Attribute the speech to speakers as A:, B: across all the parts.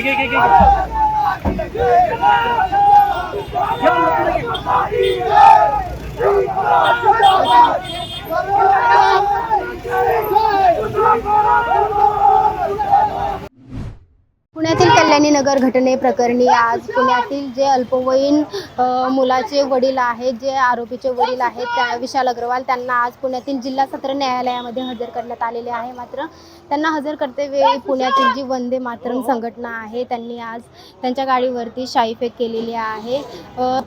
A: घे घे घे घे
B: पुण्यातील कल्याणी नगर घटनेप्रकरणी आज पुण्यातील जे अल्पवयीन मुलाचे वडील आहेत जे आरोपीचे वडील आहेत त्या विशाल अग्रवाल त्यांना आज पुण्यातील जिल्हा सत्र न्यायालयामध्ये हजर करण्यात आलेले आहे. मात्र त्यांना हजर करतेवेळी पुण्यातील जी वंदे मातरम संघटना आहे त्यांनी आज त्यांच्या गाडीवरती शाईफेक केलेली आहे.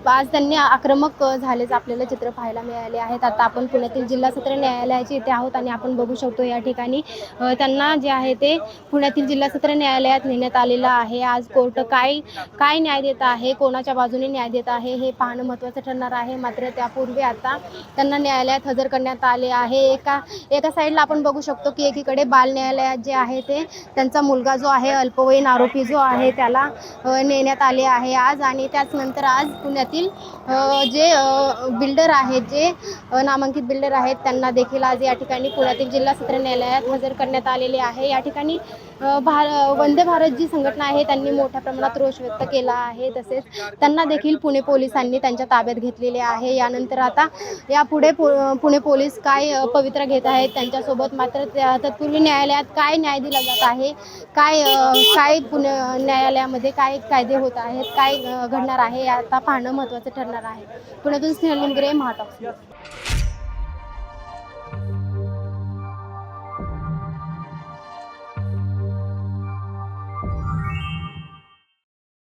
B: आज त्यांनी आक्रमक झालेच झाल्याचं आपल्याला चित्र पाहायला मिळाले आहेत. आता आपण पुण्यातील जिल्हा सत्र न्यायालयाचे इथे आहोत आणि आपण बघू शकतो या ठिकाणी त्यांना जे आहे ते पुण्यातील जिल्हा सत्र न्यायालयात नेण्यात आलेलं आहे. आज कोर्ट काय काय न्याय देत आहे? कोणाच्या बाजूने न्याय देत आहे? हे पाहणं महत्त्वाचं ठरणार आहे. मात्र त्यापूर्वी आता त्यांना न्यायालयात हजर करण्यात आले आहे. एका एका साईडला आपण बघू शकतो की एकीकडे बाल न्यायालयात जे आहे ते त्यांचा मुलगा जो आहे अल्पवयीन आरोपी जो आहे त्याला नेण्यात आले आहे. आज आणि त्याचनंतर आज पुण्यातील जे बिल्डर आहेत जे नामांकित बिल्डर आहेत त्यांना देखील आज या ठिकाणी पुण्यातील जिल्हा सत्र न्यायालयात हजर करण्यात आलेले आहे. या ठिकाणी भार वंदे भारत जी संघटना आहे त्यांनी मोठ्या प्रमाणात रोष व्यक्त केला आहे. तसेच त्यांना देखील पुणे पोलिसांनी त्यांच्या ताब्यात घेतलेले आहे. यानंतर आता यापुढे पु पुणे पोलीस काय पवित्र घेत आहेत त्यांच्यासोबत? मात्र त्या तत्पूर्वी न्यायालयात काय न्याय दिला जात आहे? काय काय पुणे न्यायालयामध्ये काय कायदे होत आहेत? काय घडणार आहे? हे आता पाहणं महत्त्वाचं ठरणार आहे. पुण्यातून स्नेहल निमगरे महाटॉक्स